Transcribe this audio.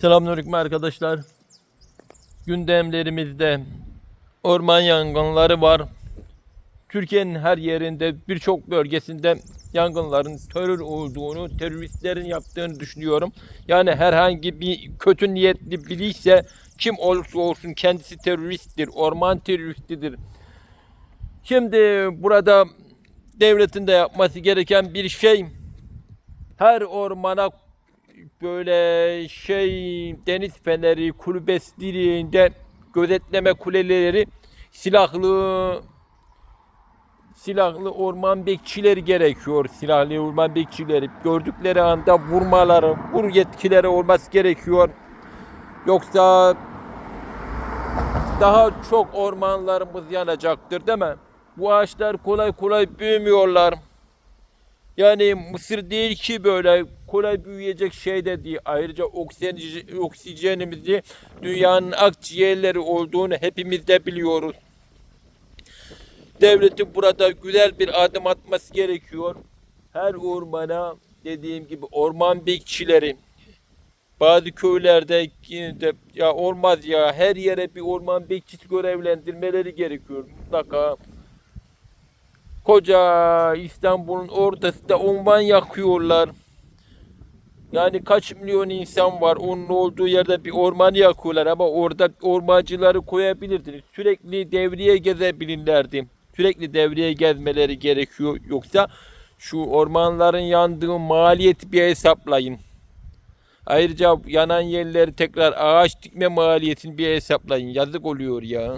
Selamünaleyküm arkadaşlar. Gündemlerimizde orman yangınları var. Türkiye'nin her yerinde birçok bölgesinde yangınların terör olduğunu, teröristlerin yaptığını düşünüyorum. Yani herhangi bir kötü niyetli biri ise kim olursa olsun kendisi teröristtir, orman teröristidir. Şimdi burada devletin de yapması gereken bir şey her ormana böyle şey deniz feneri kulübeslerinde gözetleme kuleleri silahlı silahlı orman bekçileri gerekiyor. Silahlı orman bekçileri gördükleri anda vurmaları, vur yetkileri olması gerekiyor. Yoksa daha çok ormanlarımız yanacaktır değil mi? Bu ağaçlar kolay kolay büyümüyorlar. Yani mısır değil ki böyle kolay büyüyecek şey de değil. Ayrıca oksijen, oksijenimizi dünyanın akciğerleri olduğunu hepimiz de biliyoruz. Devletin burada güzel bir adım atması gerekiyor. Her ormana dediğim gibi orman bekçileri bazı köylerde de ya olmaz ya her yere bir orman bekçisi görevlendirmeleri gerekiyor mutlaka. Koca İstanbul'un ortasında orman yakıyorlar. Yani kaç milyon insan var onun olduğu yerde bir orman yakıyorlar ama orada ormancıları koyabilirdiniz. Sürekli devriye gezebilirlerdi. Sürekli devriye gezmeleri gerekiyor. Yoksa şu ormanların yandığı maliyeti bir hesaplayın. Ayrıca yanan yerleri tekrar ağaç dikme maliyetini bir hesaplayın. Yazık oluyor ya.